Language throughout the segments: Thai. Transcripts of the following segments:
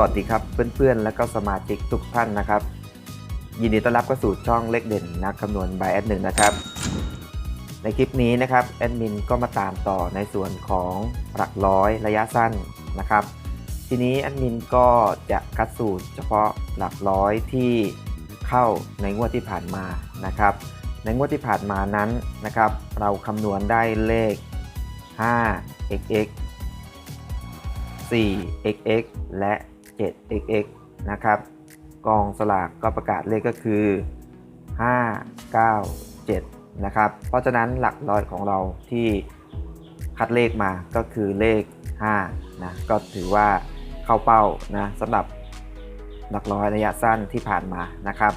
วัสดีครับเพื่อนๆ และก็สมาชิกทุกท่านนะครับ ยินดีต้อนรับเข้าสู่ช่องเลขเด่นนักคำนวณบายแอดหนึ่งนะครับ ในคลิปนี้นะครับแอดมินก็มาตามต่อในส่วนของหลักร้อยระยะสั้นนะครับ ทีนี้แอดมินก็จะคัดสูตรเฉพาะหลักร้อยที่เข้าในงวดที่ผ่านมานะครับ ในงวดที่ผ่านมานั้นนะครับ เราคำนวณได้เลข 5xx 4xx และ 7xx นะครับกองสลากก็ประกาศเลขก็คือ 5 9 7 นะครับ เพราะฉะนั้นหลักร้อยของเราที่คัดเลขมาก็คือเลข5นะก็ถือว่าเข้าเป้านะสำหรับหลักร้อยระยะสั้นที่ผ่านมานะครับ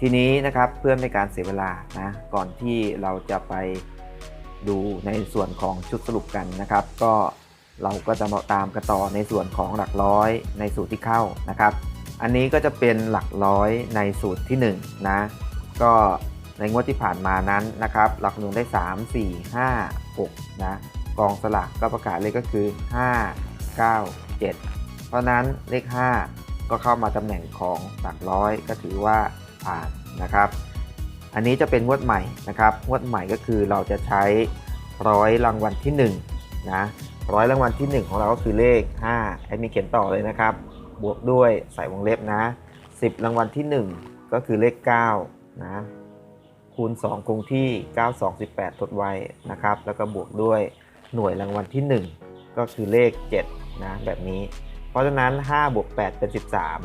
ทีนี้นะครับเพื่อไม่การเสียเวลานะก่อนที่เราจะไปดูในส่วนของชุดสรุปกันนะครับ ก็ เราก็จะมาตามกันต่อในส่วนของหลักร้อยในสูตรที่เข้านะครับ อันนี้ก็จะเป็นหลักร้อยในสูตรที่1นะก็ในงวดที่ผ่านมานั้นนะครับหลักหน่วยได้ 3 4 5 6นะกองสลากก็ประกาศเลขก็คือ 5 9 7 เพราะฉะนั้นเลข 5 ก็เข้ามาตำแหน่งของหลักร้อยก็ถือว่าผ่านนะครับ อันนี้จะเป็นงวดใหม่นะครับงวดใหม่ก็คือเราจะใช้ร้อยรางวัลที่1นะ ร้อยรางวัลที่ 1 ของเราก็คือเลข5แอดมีเขียนต่อเลยนะครับ บวกด้วยใส่วงเล็บนะ 10 รางวัลที่ 1 ก็คือเลข9นะคูณ 2 คงที่ 9 2 18 ทดไว้นะครับ แล้วก็บวกด้วยหน่วยรางวัลที่ 1 ก็คือเลข7นะแบบนี้ เพราะฉะนั้น 5 บวก 8 เป็น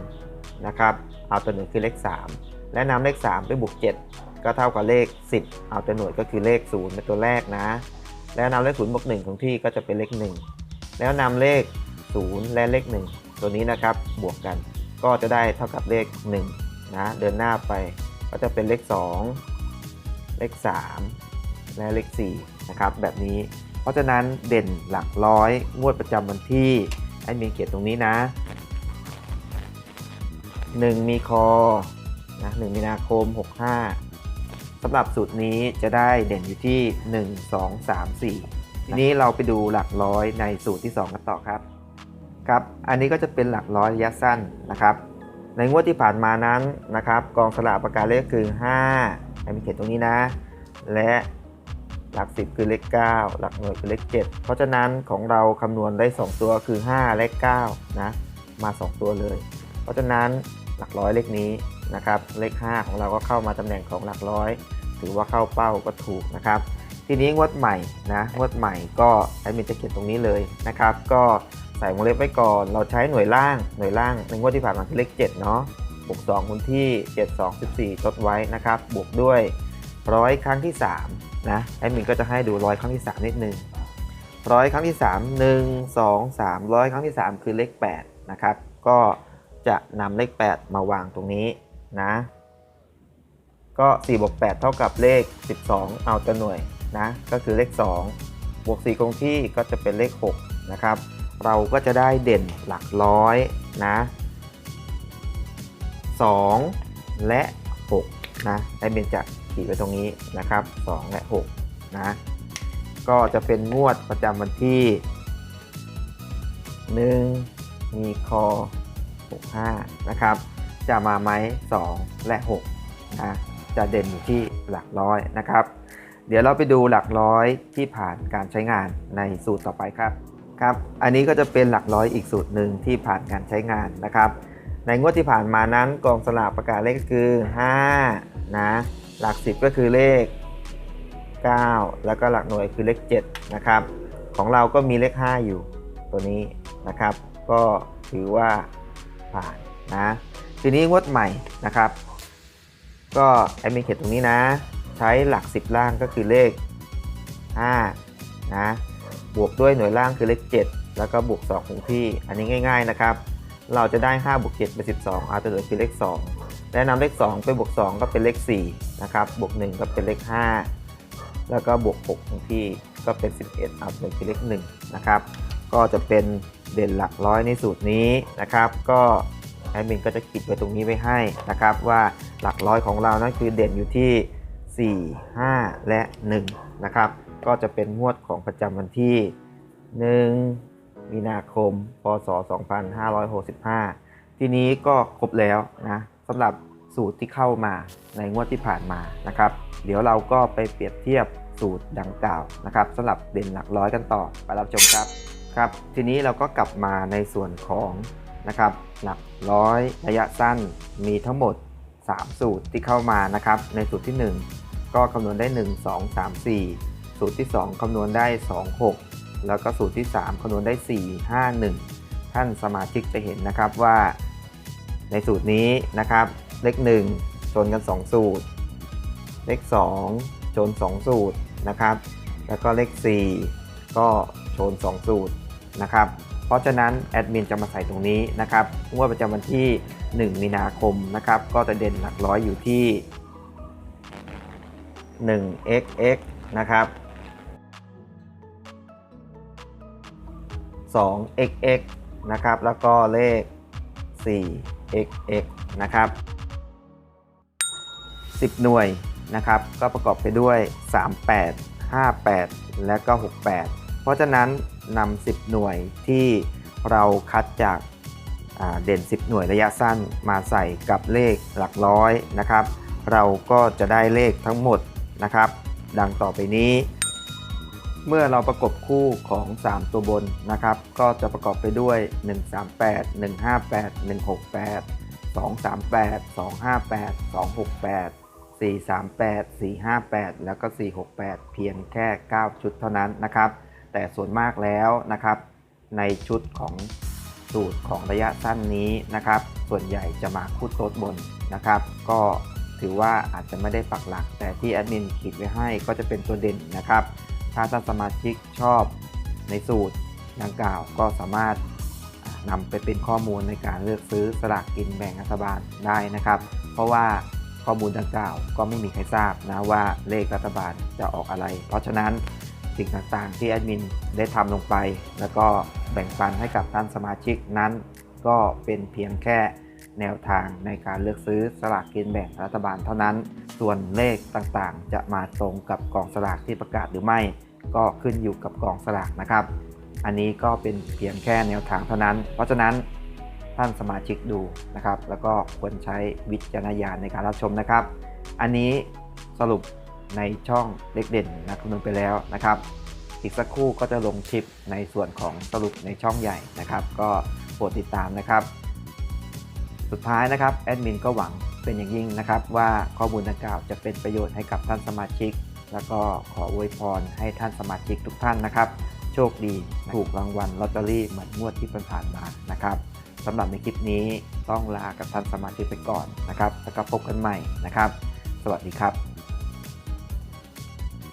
13 นะครับ เอาตัวหนึ่งคือเลข 3 และนำเลข 3 ไปบวก 7 ก็เท่ากับเลข 10 เอาตัวหน่วยก็คือเลข 0 เป็นตัวแรกนะ แล้วนำเลข0บวก1ของที่ก็จะเป็นเลข1แล้วนำเลข0และเลข1ตัวนี้นะครับบวกกัน ก็จะได้เท่ากับเลข1นะเดินหน้าไปก็จะเป็นเลข2เลข3และเลข4นะครับแบบนี้เพราะฉะนั้นเด่นหลักร้อยงวดประจำวันที่ให้มีเกียรติตรงนี้นะ 1 มีคอนะ1มีนาคม 65 สำหรับสูตรนี้จะได้เด่นอยู่ที่ 1 2 3 4 ทีนี้เราไปดูหลักร้อยในสูตรที่ 2 กันต่อครับครับ อันนี้ก็จะเป็นหลักร้อยระยะสั้นนะครับ ในงวดที่ผ่านมานั้นนะครับกองสลากประกาศเลขคือ5ให้มีเขียนตรงนี้นะ และหลัก 10 คือเลข 9 หลักหน่วยคือเลข 7 เพราะฉะนั้นของเราคำนวณได้ 2 ตัวคือ 5 และ 9 นะ มา 2 ตัวเลย เพราะฉะนั้นหลักร้อยเลขนี้ นะครับ เลข 5 ของเราก็เข้ามาตำแหน่งของหลักร้อย ถือว่าเข้าเป้าก็ถูกนะครับ ทีนี้งวดใหม่นะงวดใหม่ก็แอดมินจะเขียนตรงนี้เลยนะครับ ก็ใส่วงเล็บไว้ก่อน เราใช้หน่วยล่างหน่วยล่างในงวดที่ผ่านมาคือเลข7เนาะบวก2คูณที่ 7 2 14ทดไว้นะครับ บวกด้วยร้อยครั้งที่3นะแอดมินก็จะให้ดูร้อยครั้งที่ 3 นิดนึงร้อยครั้งที่ 3 1 2 3ร้อยครั้งที่ 3 คือเลข8นะครับ ก็จะนำเลข 8 มาวางตรงนี้ นะ ก็4บวก8เท่ากับเลข 12 เอาตัวหน่วยนะ ก็คือเลข 2 บวก 4 คงที่ก็จะเป็นเลข 6 นะครับ เราก็จะได้เด่นหลักร้อยนะ2 และ 6 นะได้เป็นจขีดไว้ตรงนี้นะครับ 2 และ 6 นะ ก็จะเป็นงวดประจำวันที่ 1 มีคอ65 นะครับ จะมาไหม2 และ6นะจะเด่นอยู่ที่หลักร้อยนะครับ เดี๋ยวเราไปดูหลักร้อยที่ผ่านการใช้งานในสูตรต่อไปครับครับ อันนี้ก็จะเป็นหลักร้อยอีกสูตรหนึ่งที่ผ่านการใช้งานนะครับ ในงวดที่ผ่านมานั้นกองสลากประกาศเลขคือ5นะหลัก 10 ก็คือเลข 9 แล้วก็หลักหน่วยคือเลข7นะครับของเราก็มีเลข 5 อยู่ตัวนี้นะครับ ก็ถือว่าผ่านนะ ทีนี้งวดใหม่นะครับ ก็แอดมินเขียนตรงนี้นะ ใช้หลัก 10 ล่างก็คือเลข5นะบวกด้วยหน่วยล่างคือเลข 7 แล้วก็บวก2คงที่ อันนี้ง่ายๆนะครับ เราจะได้5บวก7เป็น12เอาตัวเหลือคือเลข 2และนำเลข 2 ไปบวก 2 ก็เป็นเลข4นะครับบวก 1 ก็เป็นเลข 5 แล้วก็บวก6คงที่ก็เป็น 11เอาตัวคือเลข1นะครับก็จะเป็นเด่นหลักร้อยในสูตรนี้นะครับ ก็ แอดมินก็จะขีดไว้ตรงนี้ไว้ให้นะครับ ว่าหลักร้อยของเรานั้นคือเด่นอยู่ที่ 4 5 และ 1 นะครับ ก็จะเป็นงวดของประจำวันที่ 1 มีนาคม พศ 2565 ทีนี้ก็ครบแล้วนะสำหรับสูตรที่เข้ามาในงวดที่ผ่านมานะครับ เดี๋ยวเราก็ไปเปรียบเทียบสูตรดังกล่าวนะครับสำหรับเด่นหลักร้อยกันต่อไปรับชมครับครับ ทีนี้เราก็กลับมาในส่วนของ นะครับหลักร้อยระยะสั้นมีทั้งหมด 3 สูตรที่เข้ามานะครับในสูตรที่ 1 ก็คำนวณได้ 1 2 3 4 สูตรที่ 2คำนวณได้ 2 6 แล้วก็สูตรที่ 3คำนวณได้ 4 5 1 ท่านสมาชิกจะเห็นนะครับว่า ในสูตรนี้นะครับเลข1ชนกัน 2 สูตร เลข2ชน 2 สูตรนะครับ แล้วก็เลข 4 ก็ชน 2 สูตรนะครับ เพราะฉะนั้นแอดมินจะมาใส่ตรงนี้นะครับงวดประจำวันที่ 1 มีนาคมนะครับก็จะเด่นหลักร้อยอยู่ที่ 1xx นะครับ 2xx นะครับ แล้วก็เลข 4xx นะครับ 10 หน่วยนะครับ ก็ประกอบไปด้วย 38 58 และก็ 68 เพราะฉะนั้นนำ10 หน่วยที่เราคัดจากาเด่น 10 หน่วยระยะสั้นมาใส่กับเลขหลักร้อยนะครับ เราก็จะได้เลขทั้งหมดนะครับ ดังต่อไปนี้ เมื่อเราประกบคู่ของ 3 ตัวบนนะครับ ก็จะประกอบไปด้วย 138 158 168 238 258 268 438 458 แล้วก็ 468 เพียงแค่ 9 ชุดเท่านั้นนะครับ แต่ส่วนมากแล้วนะครับ ในชุดของสูตรของระยะสั้นนี้นะครับ ส่วนใหญ่จะมาคู่โต๊ดบนนะครับ ก็ถือว่าอาจจะไม่ได้ปักหลัก แต่ที่แอดมินขีดไว้ให้ก็จะเป็นตัวเด่นนะครับ ถ้าท่านสมาชิกชอบในสูตรดังกล่าวก็สามารถอ่านำไปเป็นข้อมูลในการเลือกซื้อสลากกินแบ่งรัฐบาลได้นะครับ เพราะว่าข้อมูลดังกล่าวก็ไม่มีใครทราบนะว่าเลขรัฐบาลจะออกอะไร เพราะฉะนั้น สิ่งต่างๆ ที่แอดมินได้ทำลงไป แล้วก็แบ่งปันให้กับท่านสมาชิกนั้น ก็เป็นเพียงแค่แนวทางในการเลือกซื้อสลากกินแบ่งรัฐบาลเท่านั้น ส่วนเลขต่างๆ จะมาตรงกับกองสลากที่ประกาศหรือไม่ ก็ขึ้นอยู่กับกองสลากนะครับ อันนี้ก็เป็นเพียงแค่แนวทางเท่านั้น เพราะฉะนั้นท่านสมาชิกดูนะครับ แล้วก็ควรใช้วิจารณญาณในการรับชมนะครับ อันนี้สรุป ในช่องเล็กเด่นนะคำนวณไปแล้วนะครับ อีกสักครู่ก็จะลงคลิปในส่วนของสรุปในช่องใหญ่นะครับ ก็โปรดติดตามนะครับ สุดท้ายนะครับแอดมินก็หวังเป็นอย่างยิ่งนะครับ ว่าข้อมูลดังกล่าวจะเป็นประโยชน์ให้กับท่านสมาชิก แล้วก็ขออวยพรให้ท่านสมาชิกทุกท่านนะครับ โชคดีถูกรางวัลลอตเตอรี่เหมือนงวดที่ผ่านมานะครับสำหรับในคลิปนี้ต้องลากับท่านสมาชิกไปก่อนนะครับ แล้วก็พบกันใหม่นะครับ สวัสดีครับ